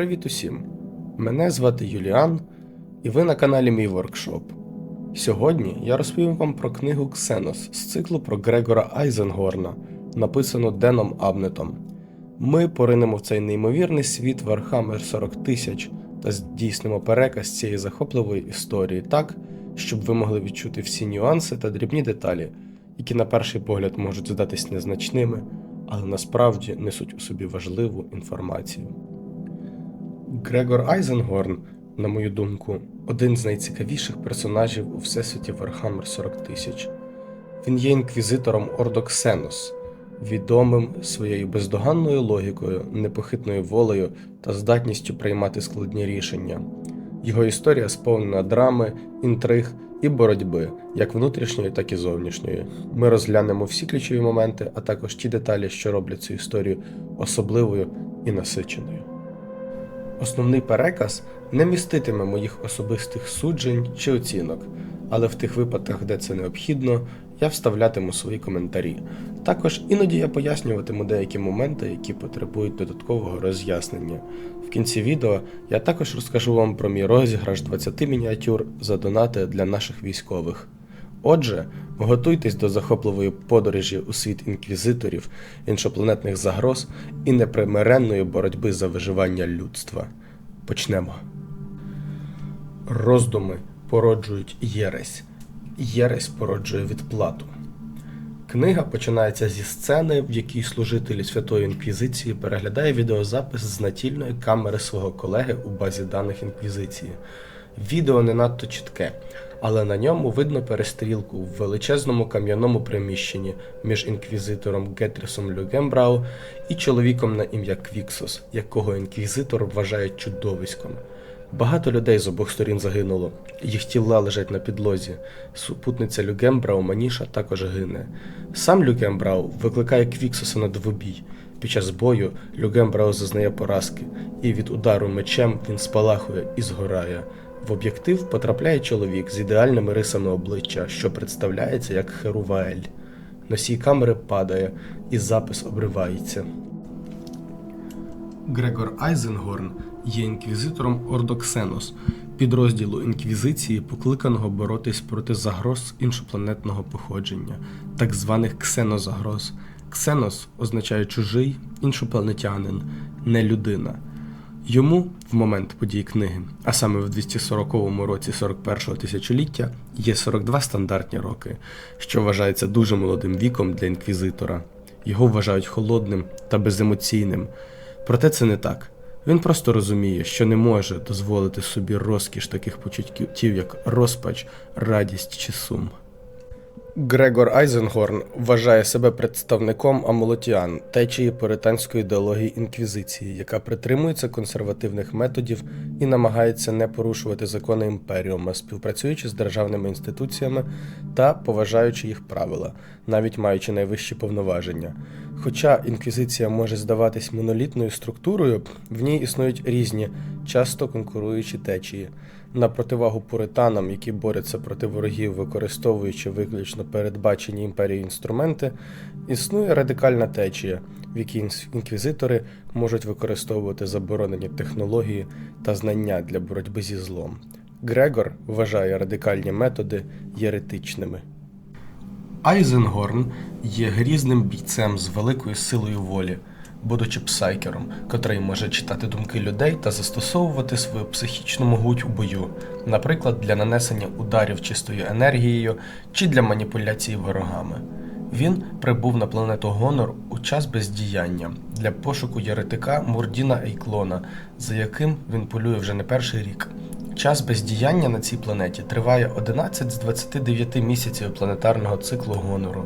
Привіт усім! Мене звати Юліан, і ви на каналі Мій Воркшоп. Сьогодні я розповім вам про книгу Ксенос з циклу про Грегора Айзенгорна, написану Деном Абнетом. Ми поринемо в цей неймовірний світ Warhammer 40 тисяч та здійснимо переказ цієї захопливої історії так, щоб ви могли відчути всі нюанси та дрібні деталі, які на перший погляд можуть здатись незначними, але насправді несуть у собі важливу інформацію. Грегор Айзенгорн, на мою думку, один з найцікавіших персонажів у всесвіті Warhammer 40 тисяч. Він є інквізитором Ордо Ксенос, відомим своєю бездоганною логікою, непохитною волею та здатністю приймати складні рішення. Його історія сповнена драми, інтриг і боротьби, як внутрішньої, так і зовнішньої. Ми розглянемо всі ключові моменти, а також ті деталі, що роблять цю історію особливою і насиченою. Основний переказ не міститиме моїх особистих суджень чи оцінок, але в тих випадках, де це необхідно, я вставлятиму свої коментарі. Також іноді я пояснюватиму деякі моменти, які потребують додаткового роз'яснення. В кінці відео я також розкажу вам про мій розіграш 20 мініатюр за донати для наших військових. Отже, готуйтесь до захопливої подорожі у світ інквізиторів, іншопланетних загроз і непримиренної боротьби за виживання людства. Почнемо. Роздуми породжують єресь. Єресь породжує відплату. Книга починається зі сцени, в якій служитель Святої Інквізиції переглядає відеозапис з натільної камери свого колеги у базі даних Інквізиції. Відео не надто чітке, але на ньому видно перестрілку в величезному кам'яному приміщенні між інквізитором Гетрісом Люгембрау і чоловіком на ім'я Квіксос, якого інквізитор вважає чудовиськом. Багато людей з обох сторін загинуло, їх тіла лежать на підлозі. Супутниця Люгембрау Маніша також гине. Сам Люгембрау викликає Квіксоса на двобій. Під час бою Люгембрау зазнає поразки, і від удару мечем він спалахує і згорає. В об'єктив потрапляє чоловік з ідеальними рисами обличчя, що представляється як Херуваель. Носій камери падає, і запис обривається. Грегор Айзенгорн є інквізитором Ордоксенос, підрозділу інквізиції, покликаного боротись проти загроз іншопланетного походження, так званих ксенозагроз. Ксенос означає чужий, іншопланетянин, не людина. Йому в момент подій книги, а саме в 240 році 41-го тисячоліття, є 42 стандартні роки, що вважається дуже молодим віком для інквізитора. Його вважають холодним та беземоційним. Проте це не так. Він просто розуміє, що не може дозволити собі розкіш таких почуттів, як розпач, радість чи сум. Грегор Айзенгорн вважає себе представником амолотіан, течії пуританської ідеології інквізиції, яка притримується консервативних методів і намагається не порушувати закони імперіума, співпрацюючи з державними інституціями та поважаючи їх правила, навіть маючи найвищі повноваження. Хоча інквізиція може здаватись монолітною структурою, в ній існують різні, часто конкуруючі течії. На противагу пуританам, які борються проти ворогів, використовуючи виключно передбачені імперією інструменти, існує радикальна течія, в якій інквізитори можуть використовувати заборонені технології та знання для боротьби зі злом. Грегор вважає радикальні методи єретичними. Айзенгорн є грізним бійцем з великою силою волі, будучи псайкером, котрий може читати думки людей та застосовувати свою психічну могуть у бою, наприклад, для нанесення ударів чистою енергією чи для маніпуляції ворогами. Він прибув на планету Гонор у час бездіяння для пошуку єретика Мурдіна Ейклона, за яким він полює вже не перший рік. Час бездіяння на цій планеті триває 11 з 29 місяців планетарного циклу Гонору.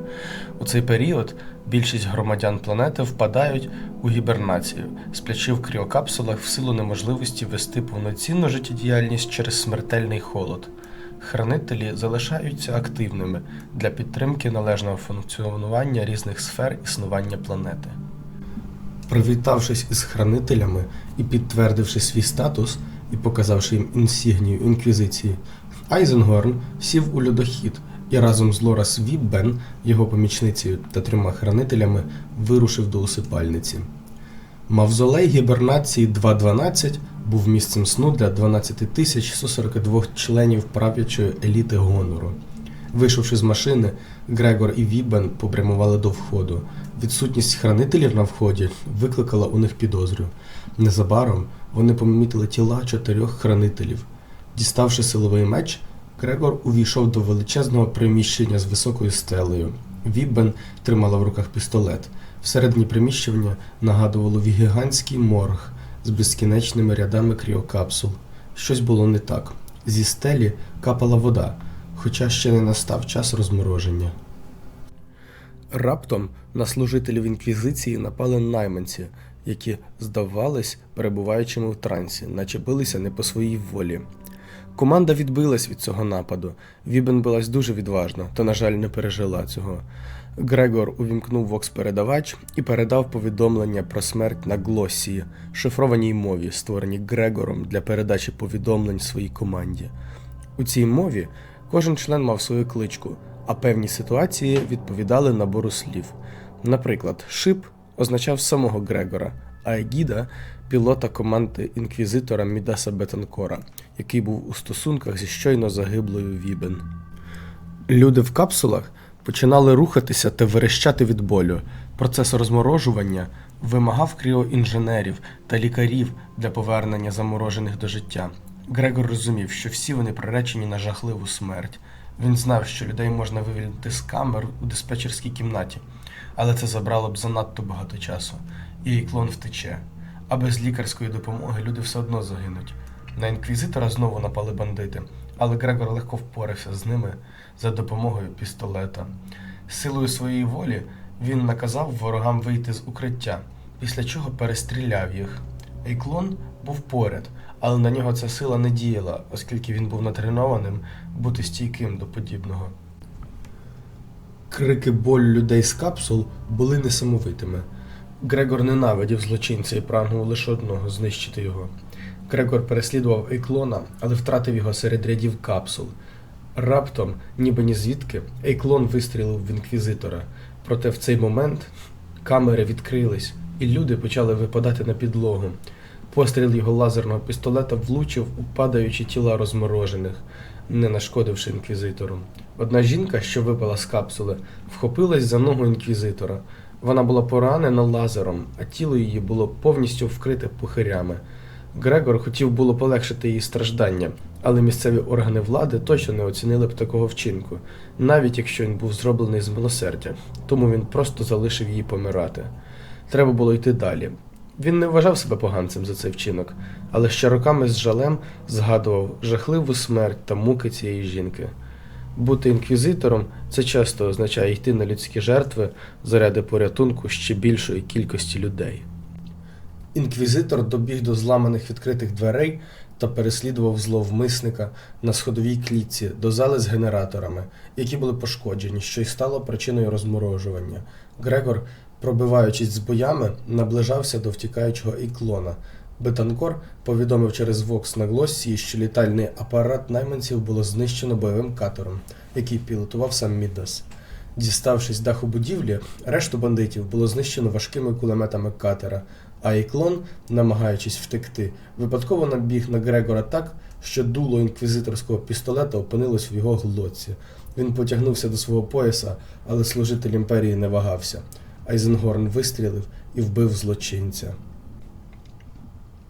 У цей період більшість громадян планети впадають у гібернацію, сплячи в кріокапсулах в силу неможливості вести повноцінну життєдіяльність через смертельний холод. Хранителі залишаються активними для підтримки належного функціонування різних сфер існування планети. Привітавшись із хранителями і підтвердивши свій статус і показавши їм інсігнію інквізиції, Айзенгорн сів у льодохід і разом з Лорас Віббен, його помічницею та трьома хранителями вирушив до усипальниці. Мавзолей гібернації 2.12 був місцем сну для 12 тисяч 142 членів правлячої еліти гонору. Вийшовши з машини, Грегор і Вібен попрямували до входу. Відсутність хранителів на вході викликала у них підозрю. Незабаром вони помітили тіла чотирьох хранителів. Діставши силовий меч, Грегор увійшов до величезного приміщення з високою стелею. Віббен тримала в руках пістолет. Всередині приміщення нагадувало гігантський морг з безкінечними рядами кріокапсул. Щось було не так. Зі стелі капала вода, хоча ще не настав час розмороження. Раптом на служителів інквізиції напали найманці, які здавались перебуваючими в трансі, наче билися не по своїй волі. Команда відбилась від цього нападу. Вібен билась дуже відважно, та, на жаль, не пережила цього. Грегор увімкнув вокс-передавач і передав повідомлення про смерть на глосії, шифрованій мові, створеній Грегором для передачі повідомлень своїй команді. У цій мові кожен член мав свою кличку, а певні ситуації відповідали набору слів. Наприклад, шип означав самого Грегора, а Егіда пілота команди інквізитора Мідаса Бетанкора, який був у стосунках зі щойно загиблою Вібен. Люди в капсулах починали рухатися та верещати від болю. Процес розморожування вимагав кріоінженерів та лікарів для повернення заморожених до життя. Грегор розумів, що всі вони приречені на жахливу смерть. Він знав, що людей можна вивільнити з камер у диспетчерській кімнаті, але це забрало б занадто багато часу, і клон втече. А без лікарської допомоги люди все одно загинуть. На інквізитора знову напали бандити, але Грегор легко впорався з ними за допомогою пістолета. Силою своєї волі він наказав ворогам вийти з укриття, після чого перестріляв їх. Ейклон був поряд, але на нього ця сила не діяла, оскільки він був натренованим бути стійким до подібного. Крики болю людей з капсул були несамовитими. Грегор ненавидів злочинця і прагнув лише одного знищити його. Грегор переслідував Ейклона, але втратив його серед рядів капсул. Раптом, ніби ні звідки, Ейклон вистрілив в інквізитора. Проте в цей момент камери відкрились, і люди почали випадати на підлогу. Постріл його лазерного пістолета влучив у падаючі тіла розморожених, не нашкодивши інквізитору. Одна жінка, що випала з капсули, вхопилась за ногу інквізитора. Вона була поранена лазером, а тіло її було повністю вкрите пухирями. Грегор хотів було полегшити її страждання, але місцеві органи влади точно не оцінили б такого вчинку, навіть якщо він був зроблений з милосердя, тому він просто залишив її помирати. Треба було йти далі. Він не вважав себе поганцем за цей вчинок, але ще роками з жалем згадував жахливу смерть та муки цієї жінки. Бути інквізитором це часто означає йти на людські жертви заради порятунку ще більшої кількості людей. Інквізитор добіг до зламаних відкритих дверей та переслідував зловмисника на сходовій клітці до зали з генераторами, які були пошкоджені, що й стало причиною розморожування. Грегор, пробиваючись з боями, наближався до втікаючого іклона. Бетанкор повідомив через Вокс на Глоссії, що літальний апарат найманців було знищено бойовим катером, який пілотував сам Мідас. Діставшись даху будівлі, решту бандитів було знищено важкими кулеметами катера, а Іклон, намагаючись втекти, випадково набіг на Грегора так, що дуло інквізиторського пістолета опинилось в його глотці. Він потягнувся до свого пояса, але служитель імперії не вагався. Айзенгорн вистрілив і вбив злочинця.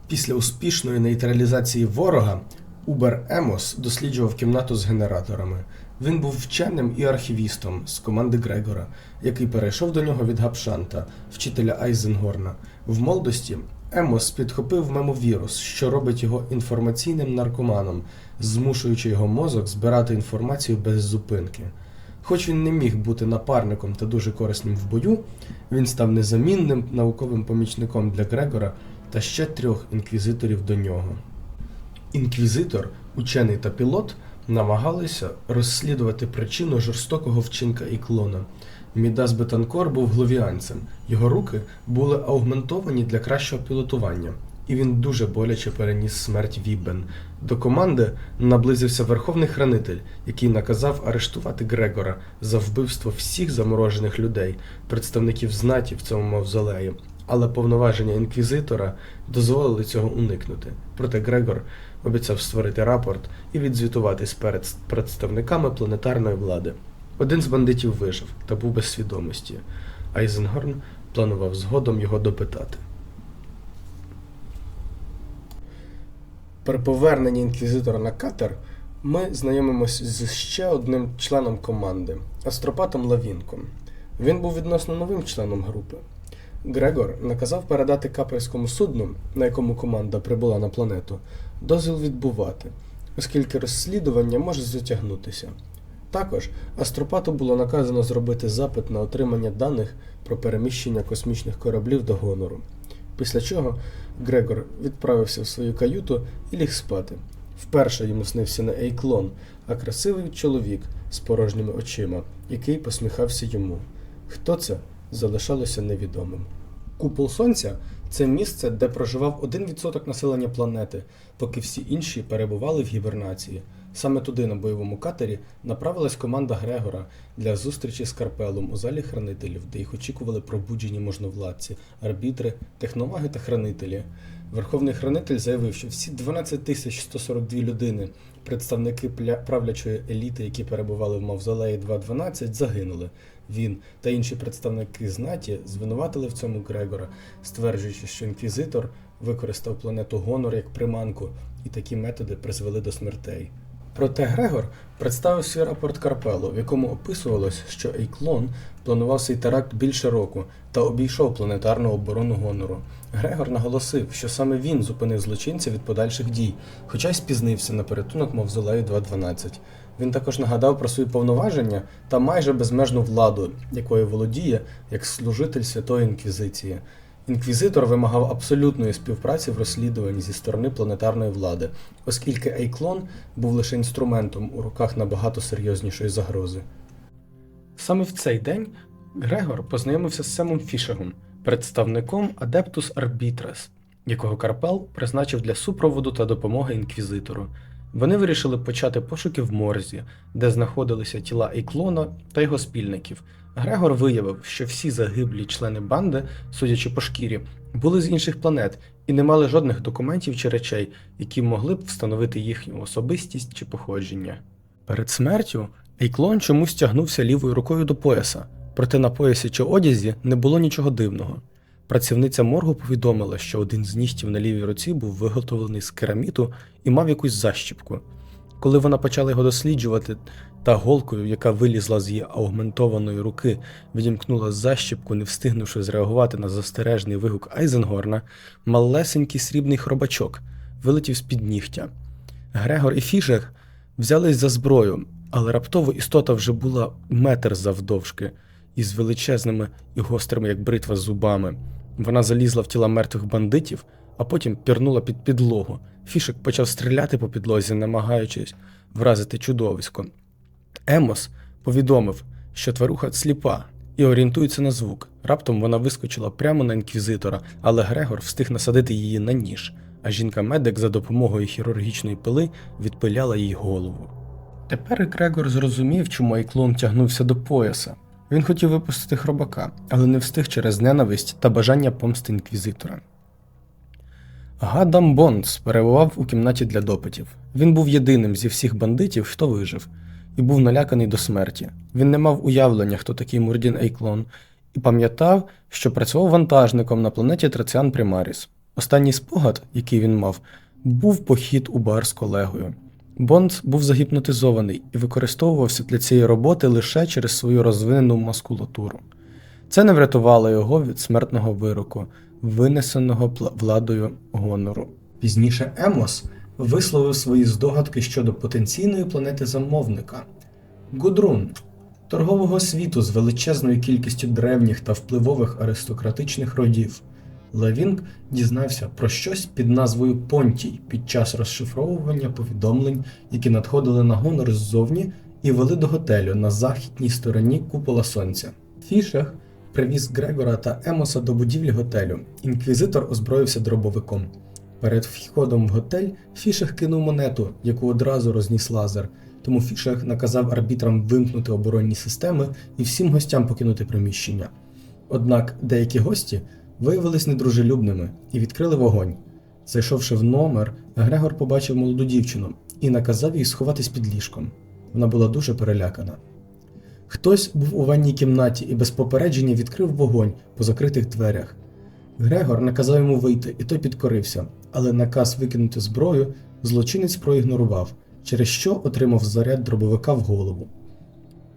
Після успішної нейтралізації ворога Убер Емос досліджував кімнату з генераторами. Він був вченим і архівістом з команди Грегора, який перейшов до нього від Гапшанта, вчителя Айзенгорна. В молодості Емос підхопив мемовірус, що робить його інформаційним наркоманом, змушуючи його мозок збирати інформацію без зупинки. Хоч він не міг бути напарником та дуже корисним в бою, він став незамінним науковим помічником для Грегора та ще трьох інквізиторів до нього. Інквізитор, учений та пілот намагалися розслідувати причину жорстокого вчинка іклона. Мідас Бетанкор був гловіанцем. Його руки були аугментовані для кращого пілотування, і він дуже боляче переніс смерть Вібен. До команди наблизився верховний хранитель, який наказав арештувати Грегора за вбивство всіх заморожених людей, представників знаті в цьому мавзолеї, але повноваження інквізитора дозволили цього уникнути. Проте Грегор обіцяв створити рапорт і відзвітуватись перед представниками планетарної влади. Один з бандитів вижив та був без свідомості. Айзенгорн планував згодом його допитати. При поверненні інквізитора на катер ми знайомимось з ще одним членом команди Астропатом Лавінком. Він був відносно новим членом групи. Грегор наказав передати каперському судну, на якому команда прибула на планету, дозвіл відбувати, оскільки розслідування може затягнутися. Також Астропату було наказано зробити запит на отримання даних про переміщення космічних кораблів до гонору. Після чого Грегор відправився в свою каюту і ліг спати. Вперше йому снився не Ейклон, а красивий чоловік з порожніми очима, який посміхався йому. Хто це залишалося невідомим. Купол Сонця це місце, де проживав 1% населення планети, поки всі інші перебували в гібернації. Саме туди на бойовому катері направилась команда Грегора для зустрічі з Карпелом у залі хранителів, де їх очікували пробуджені можновладці, арбітри, техномаги та хранителі. Верховний хранитель заявив, що всі 12 тисяч 142 людини, представники правлячої еліти, які перебували в Мавзолеї 2.12, загинули. Він та інші представники знаті звинуватили в цьому Грегора, стверджуючи, що інквізитор використав планету Гонор як приманку, і такі методи призвели до смертей. Проте Грегор представив свій рапорт Карпелу, в якому описувалось, що Ейклон планував свій теракт більше року та обійшов планетарну оборону Гонору. Грегор наголосив, що саме він зупинив злочинця від подальших дій, хоча й спізнився на порятунок Мавзолею 2.12. Він також нагадав про свої повноваження та майже безмежну владу, якою володіє як служитель Святої Інквізиції. Інквізитор вимагав абсолютної співпраці в розслідуванні зі сторони планетарної влади, оскільки Ейклон був лише інструментом у руках набагато серйознішої загрози. Саме в цей день Грегор познайомився з Семом Фішегом, представником Адептус Арбітрес, якого Карпел призначив для супроводу та допомоги інквізитору. Вони вирішили почати пошуки в Морзі, де знаходилися тіла Ейклона та його спільників. Грегор виявив, що всі загиблі члени банди, судячи по шкірі, були з інших планет і не мали жодних документів чи речей, які могли б встановити їхню особистість чи походження. Перед смертю Ейклон чомусь тягнувся лівою рукою до пояса, проте на поясі чи одязі не було нічого дивного. Працівниця моргу повідомила, що один з нігтів на лівій руці був виготовлений з кераміту і мав якусь защіпку. Коли вона почала його досліджувати, та голкою, яка вилізла з її аугментованої руки, відімкнула защіпку, не встигнувши зреагувати на застережний вигук Айзенгорна, малесенький срібний хробачок вилетів з-під нігтя. Грегор і Фішер взялись за зброю, але раптово істота вже була метр завдовжки із величезними і гострими, як бритва, зубами. Вона залізла в тіла мертвих бандитів, а потім пірнула під підлогу. Фішек почав стріляти по підлозі, намагаючись вразити чудовисько. Емос повідомив, що тваруха сліпа і орієнтується на звук. Раптом вона вискочила прямо на інквізитора, але Грегор встиг насадити її на ніж, а жінка-медик за допомогою хірургічної пили відпиляла їй голову. Тепер Грегор зрозумів, чому Айклон тягнувся до пояса. Він хотів випустити хробака, але не встиг через ненависть та бажання помсти інквізитора. Гадам Бонс перебував у кімнаті для допитів. Він був єдиним зі всіх бандитів, хто вижив, і був наляканий до смерті. Він не мав уявлення, хто такий Мурдін Ейклон, і пам'ятав, що працював вантажником на планеті Траціан Примаріс. Останній спогад, який він мав, був похід у бар з колегою. Бонд був загіпнотизований і використовувався для цієї роботи лише через свою розвинену маскулатуру. Це не врятувало його від смертного вироку, винесеного владою гонору. Пізніше Емос висловив свої здогадки щодо потенційної планети замовника Гудрун, торгового світу з величезною кількістю древніх та впливових аристократичних родів. Левінг дізнався про щось під назвою Понтій під час розшифровування повідомлень, які надходили на гонор ззовні і вели до готелю на західній стороні купола сонця. Фішех привіз Грегора та Емоса до будівлі готелю. Інквізитор озброївся дробовиком. Перед входом в готель Фішех кинув монету, яку одразу розніс лазер. Тому Фішех наказав арбітрам вимкнути оборонні системи і всім гостям покинути приміщення. Однак деякі гості виявились недружелюбними і відкрили вогонь. Зайшовши в номер, Грегор побачив молоду дівчину і наказав їй сховатись під ліжком. Вона була дуже перелякана. Хтось був у ванній кімнаті і без попередження відкрив вогонь по закритих дверях. Грегор наказав йому вийти, і той підкорився, але наказ викинути зброю злочинець проігнорував, через що отримав заряд дробовика в голову.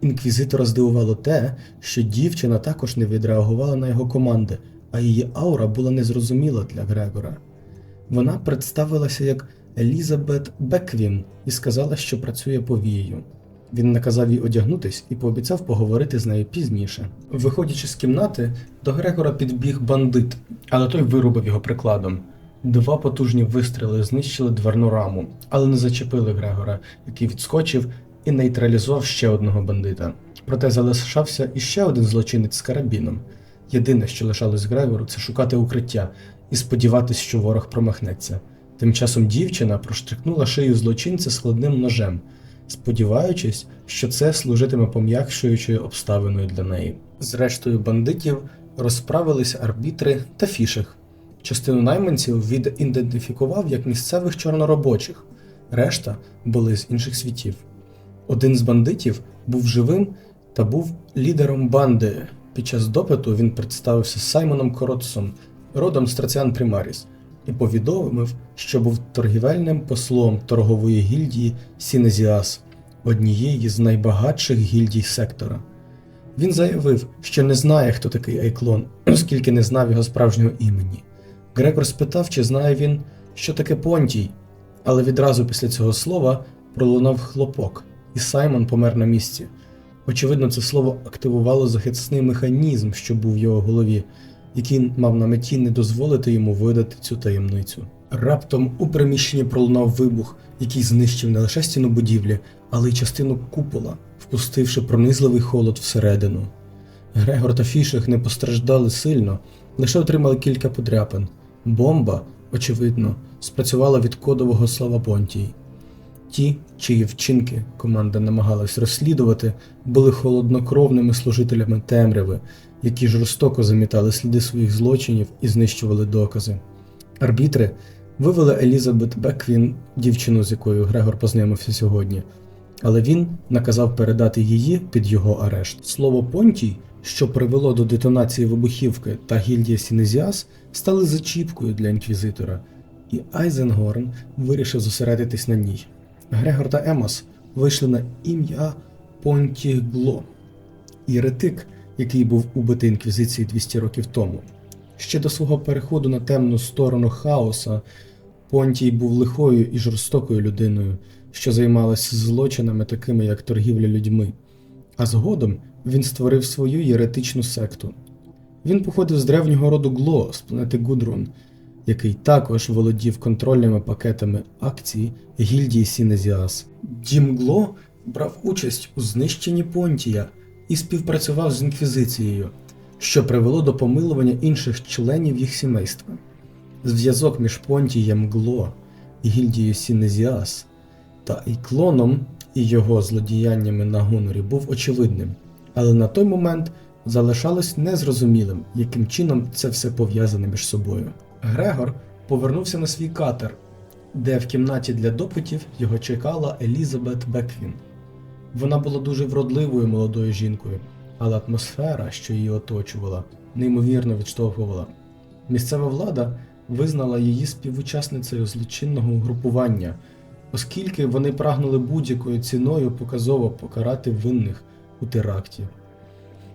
Інквізитора здивувало те, що дівчина також не відреагувала на його команди, а її аура була незрозуміла для Грегора. Вона представилася як Елізабет Беквін і сказала, що працює повією. Він наказав їй одягнутись і пообіцяв поговорити з нею пізніше. Виходячи з кімнати, до Грегора підбіг бандит, але той вирубив його прикладом. Два потужні вистріли знищили дверну раму, але не зачепили Грегора, який відскочив і нейтралізував ще одного бандита. Проте залишався іще один злочинець з карабіном. Єдине, що лишалось Грегору, це шукати укриття і сподіватись, що ворог промахнеться. Тим часом дівчина проштрикнула шию злочинця складним ножем, сподіваючись, що це служитиме пом'якшуючою обставиною для неї. Зрештою, бандитів розправилися арбітри та фіших. Частину найманців відідентифікував як місцевих чорноробочих, решта були з інших світів. Один з бандитів був живим та був лідером банди. Під час допиту він представився Саймоном Коротсом, родом з Трациан Примаріс, і повідомив, що був торгівельним послом торгової гільдії Сінезіас, однієї з найбагатших гільдій сектора. Він заявив, що не знає, хто такий Айклон, оскільки не знав його справжнього імені. Грегор спитав, чи знає він, що таке Понтій, але відразу після цього слова пролунав хлопок, і Саймон помер на місці. Очевидно, це слово активувало захисний механізм, що був в його голові, який мав на меті не дозволити йому видати цю таємницю. Раптом у приміщенні пролунав вибух, який знищив не лише стіну будівлі, але й частину купола, впустивши пронизливий холод всередину. Грегор та Фіших не постраждали сильно, лише отримали кілька подряпин. Бомба, очевидно, спрацювала від кодового слова Понтії. Ті, чиї вчинки команда намагалась розслідувати, були холоднокровними служителями темряви, які жорстоко замітали сліди своїх злочинів і знищували докази. Арбітри вивели Елізабет Беквін, дівчину, з якою Грегор познайомився сьогодні, але він наказав передати її під його арешт. Слово Понтій, що привело до детонації вибухівки та гільдія Сінезіас, стали зачіпкою для інквізитора, і Айзенгорн вирішив зосередитись на ній. Грегор та Емос вийшли на ім'я Понтігло, єретик, який був убитий інквізицією 200 років тому. Ще до свого переходу на темну сторону хаоса Понтій був лихою і жорстокою людиною, що займалася злочинами, такими як торгівля людьми. А згодом він створив свою єретичну секту. Він походив з древнього роду Гло з планети Гудрун, який також володів контрольними пакетами акцій гільдії Сінезіас. Дім Гло брав участь у знищенні Понтія і співпрацював з інквізицією, що привело до помилування інших членів їх сімейства. Зв'язок між Понтієм Гло і гільдією Сінезіас та Іклоном і його злодіяннями на гонорі був очевидним, але на той момент залишалось незрозумілим, яким чином це все пов'язане між собою. Грегор повернувся на свій катер, де в кімнаті для допитів його чекала Елізабет Беквін. Вона була дуже вродливою молодою жінкою, але атмосфера, що її оточувала, неймовірно відштовхувала. Місцева влада визнала її співучасницею злочинного угрупування, оскільки вони прагнули будь-якою ціною показово покарати винних у теракті.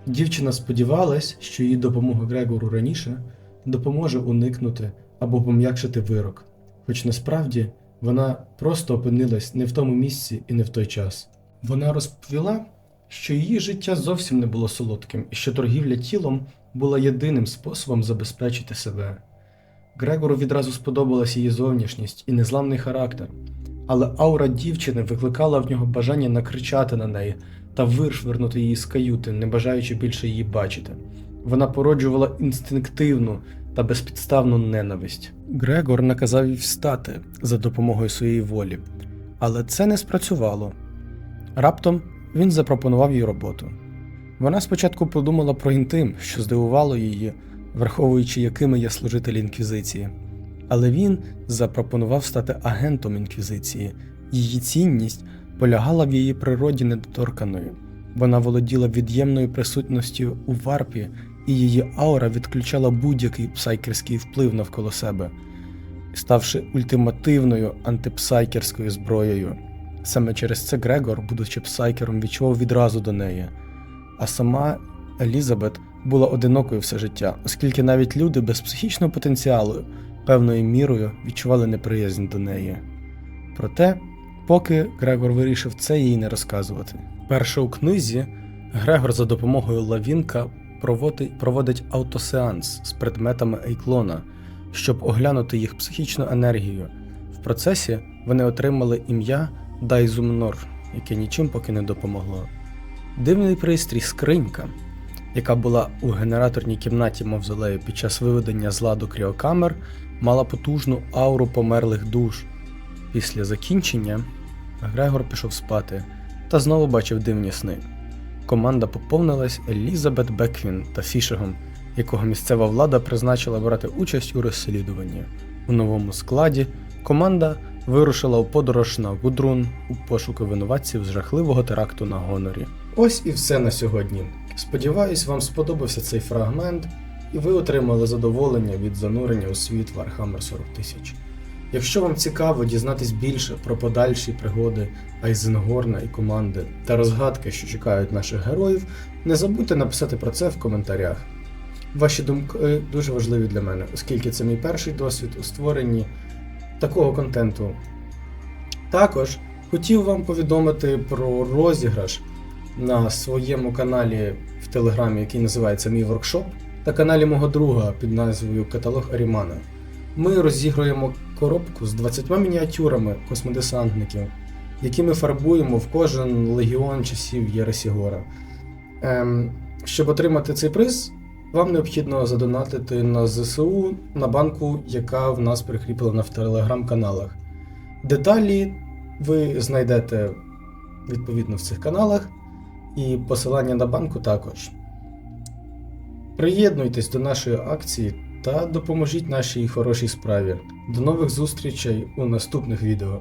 Дівчина сподівалась, що її допомога Грегору раніше допоможе уникнути або пом'якшити вирок, хоч насправді вона просто опинилась не в тому місці і не в той час. Вона розповіла, що її життя зовсім не було солодким і що торгівля тілом була єдиним способом забезпечити себе. Грегору відразу сподобалась її зовнішність і незламний характер, але аура дівчини викликала в нього бажання накричати на неї та вишвернути її з каюти, не бажаючи більше її бачити. Вона породжувала інстинктивну та безпідставну ненависть. Грегор наказав їй встати за допомогою своєї волі, але це не спрацювало. Раптом він запропонував їй роботу. Вона спочатку подумала про інтим, що здивувало її, враховуючи, якими є служителі інквізиції. Але він запропонував стати агентом інквізиції. Її цінність полягала в її природі недоторканої. Вона володіла від'ємною присутністю у варпі, і її аура відключала будь-який псайкерський вплив навколо себе, ставши ультимативною антипсайкерською зброєю. Саме через це Грегор, будучи псайкером, відчував відразу до неї. А сама Елізабет була одинокою все життя, оскільки навіть люди без психічного потенціалу певною мірою відчували неприязнь до неї. Проте, поки Грегор вирішив це їй не розказувати. Перше у книзі Грегор за допомогою Лавінка проводить, проводить автосеанс з предметами Ейклона, щоб оглянути їх психічну енергію. В процесі вони отримали ім'я Дайзумнор, яке нічим поки не допомогло. Дивний пристрій скринька, яка була у генераторній кімнаті мавзолею під час виведення з ладу кріокамер, мала потужну ауру померлих душ. Після закінчення Грегор пішов спати та знову бачив дивні сни. Команда поповнилась Елізабет Беквін та Фішегом, якого місцева влада призначила брати участь у розслідуванні. У новому складі команда вирушила у подорож на Гудрун у пошуку винуватців з жахливого теракту на гонорі. Ось і все на сьогодні. Сподіваюсь, вам сподобався цей фрагмент, і ви отримали задоволення від занурення у світ Warhammer 40 тисяч. Якщо вам цікаво дізнатись більше про подальші пригоди Айзенгорна і команди та розгадки, що чекають наших героїв, не забудьте написати про це в коментарях. Ваші думки дуже важливі для мене, оскільки це мій перший досвід у створенні такого контенту. Також хотів вам повідомити про розіграш на своєму каналі в Телеграмі, який називається Мій воркшоп, та каналі мого друга під назвою Каталог Арімана. Ми розігруємо коробку з 20 мініатюрами космодесантників, які ми фарбуємо в кожен легіон часів Єресігора. Ем, щоб отримати цей приз, вам необхідно задонатити на ЗСУ на банку, яка в нас прикріплена в телеграм-каналах. Деталі ви знайдете відповідно в цих каналах, і посилання на банку також. Приєднуйтесь до нашої акції та допоможіть нашій хорошій справі. До нових зустрічей у наступних відео.